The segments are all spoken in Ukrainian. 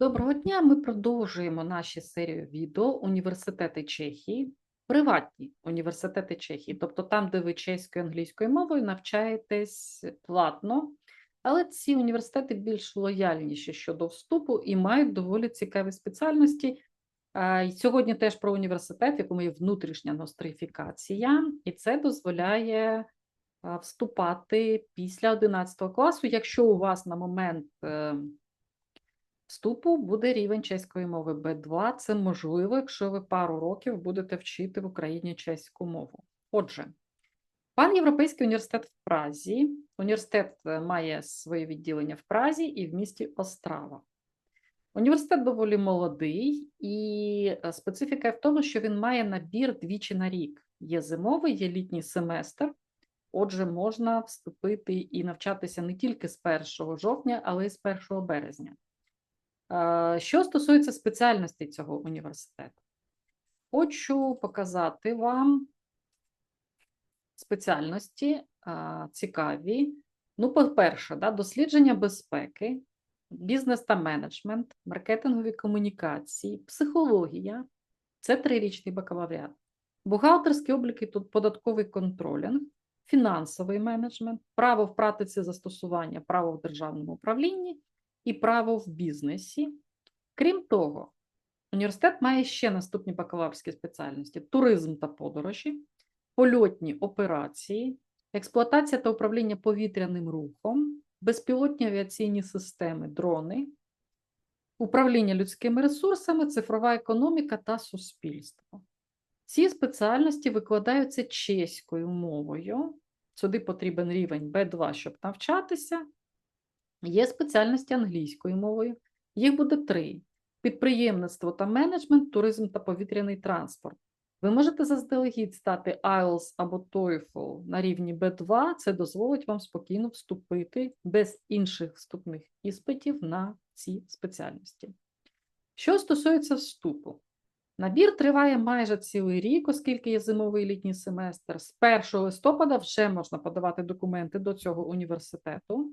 Доброго дня! Ми продовжуємо наші серію відео Університети Чехії, приватні університети Чехії, тобто там, де ви чеською англійською мовою навчаєтесь платно, але ці університети більш лояльніші щодо вступу і мають доволі цікаві спеціальності. Сьогодні теж про університет, якому є внутрішня нострифікація, і це дозволяє вступати після 11 класу, якщо у вас на момент. Вступу буде рівень чеської мови B2. Це можливо, якщо ви пару років будете вчити в Україні чеську мову. Отже, пан Європейський університет в Празі. Університет е, має своє відділення в Празі і в місті Острава. Університет доволі молодий, і е, специфіка в тому, що він має набір двічі на рік. Є зимовий, є літній семестр. Отже, можна вступити і навчатися не тільки з 1 жовтня, але й з 1 березня. Е, Що стосується спеціальності цього університету, хочу показати вам спеціальності цікаві. Ну, по-перше, да, дослідження безпеки, бізнес та менеджмент, маркетингові комунікації, психологія це трирічний бакалавріат, бухгалтерський облік і тут податковий контролінг, фінансовий менеджмент, право в практиці застосування, право в державному управлінні і право в бізнесі. Крім того, університет має ще наступні бакалаврські спеціальності: туризм та подорожі, польотні операції, експлуатація та управління повітряним рухом, безпілотні авіаційні системи, дрони, управління людськими ресурсами, цифрова економіка та суспільство. Ці спеціальності викладаються чеською мовою. Сюди потрібен рівень B2, щоб навчатися. Є спеціальності англійською мовою, їх буде три: підприємництво та менеджмент, туризм та повітряний транспорт. Ви можете заздалегідь стати IELTS або TOEFL на рівні B2, це дозволить вам спокійно вступити без інших вступних іспитів на ці спеціальності. Що стосується вступу, набір триває майже цілий рік, оскільки є зимовий літній семестр. З 1 листопада вже можна подавати документи до цього університету.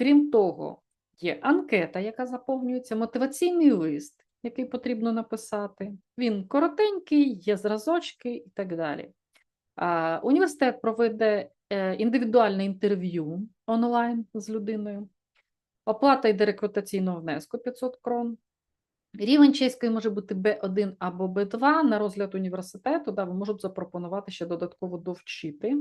Крім того, є анкета, яка заповнюється, мотиваційний лист, який потрібно написати. Він коротенький, є зразочки і так далі. Університет проведе е, індивідуальне інтерв'ю онлайн з людиною. Оплата йде рекрутаційного внеску 500 крон. Рівень чеської може бути B1 або B2. На розгляд університету да, ви можуть запропонувати ще додатково довчити,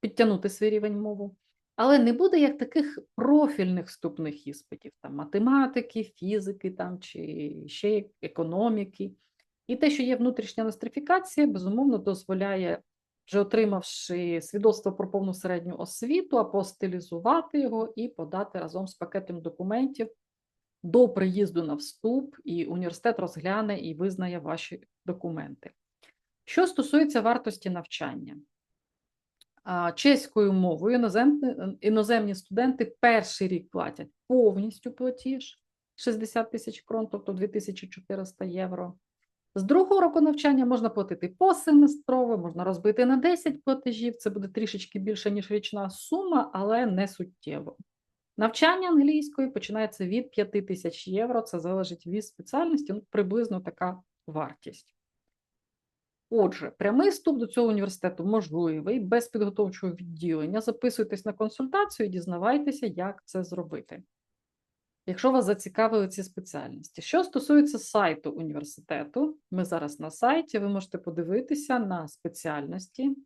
підтягнути свій рівень мову. Але не буде як таких профільних вступних іспитів, там математики, фізики там, чи ще економіки. І те, що є внутрішня нострифікація, безумовно, дозволяє, вже отримавши свідоцтво про повну середню освіту, апостилізувати його і подати разом з пакетом документів до приїзду на вступ, і університет розгляне і визнає ваші документи. Що стосується вартості навчання, чеською мовою іноземні, іноземні студенти перший рік платять повністю платіж 60 тисяч крон, тобто 2400 євро. З другого року навчання можна платити посеместрово, можна розбити на 10 платежів, це буде трішечки більше, ніж річна сума, але не суттєво. Навчання англійської починається від 5 тисяч євро, це залежить від спеціальності, ну, приблизно така вартість. Отже, прямий вступ до цього університету можливий, без підготовчого відділення. Записуйтесь на консультацію і дізнавайтеся, як це зробити. Якщо вас зацікавили ці спеціальності. Що стосується сайту університету, ми зараз на сайті, ви можете подивитися на спеціальності,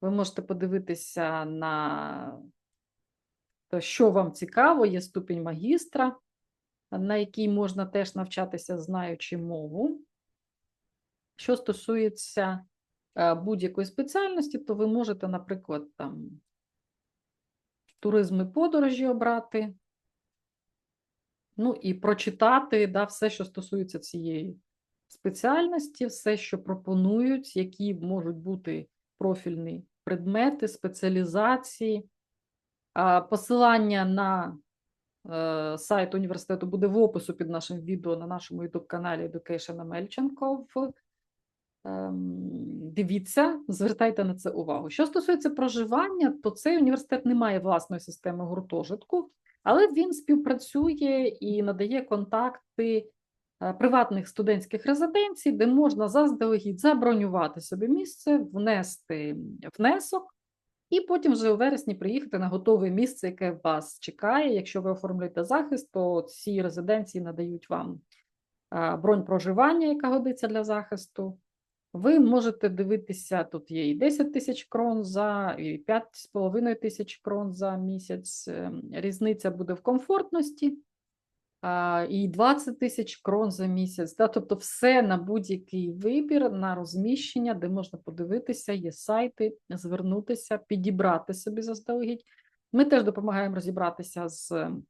ви можете подивитися на те, що вам цікаво, є ступінь магістра, на якій можна теж навчатися, знаючи мову. Що стосується будь-якої спеціальності, то ви можете, наприклад, там туризм і подорожі обрати, ну і прочитати да, все, що стосується цієї спеціальності, все, що пропонують, які можуть бути профільні предмети, спеціалізації. Посилання на е, сайт університету буде в опису під нашим відео на нашому youtube каналі Education Мельченко в Дивіться, звертайте на це увагу. Що стосується проживання, то цей університет не має власної системи гуртожитку, Але він співпрацює і надає контакти е, приватних студентських резиденцій, де можна заздалегідь забронювати собі місце, внести внесок, і потім вже у вересні приїхати на готове місце, яке вас чекає. Якщо ви оформлюєте захист, то ці резиденції надають вам а, бронь проживання, яка годиться для захисту. Ви можете дивитися, тут є і 10 тисяч крон за, і 5,5 тисяч крон за місяць. Ем, Різниця буде в комфортності, і 20 тисяч крон за місяць. Тобто все на будь-який вибір, на розміщення, де можна подивитися, є сайти, звернутися, підібрати собі заздалегідь. Ми теж допомагаємо розібратися з ем,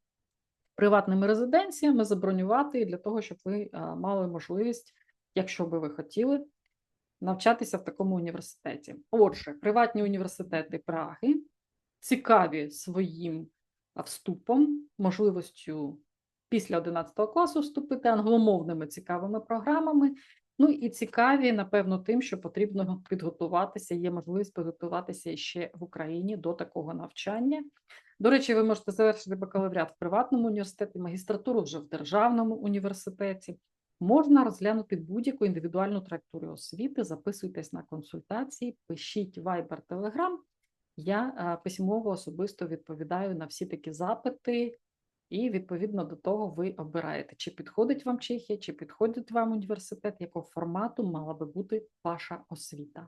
приватними резиденціями, забронювати для того, щоб ви мали можливість, якщо би ви хотіли, навчатися в такому університеті. Отже, приватні університети Праги цікаві своїм вступом, можливістю після 11 класу вступити англомовними цікавими програмами. Ну і цікаві, напевно, тим, що потрібно підготуватися, є можливість підготуватися ще в Україні до такого навчання. До речі, ви можете завершити бакалавріат в приватному університеті, магістратуру вже в державному університеті. Можна розглянути будь-яку індивідуальну траєкторію освіти, записуйтесь на консультації, пишіть Viber, Telegram. Я е, письмово особисто відповідаю на всі такі запити, і відповідно до того ви обираєте, чи підходить вам Чехія, чи підходить вам університет, якого формату мала би бути ваша освіта.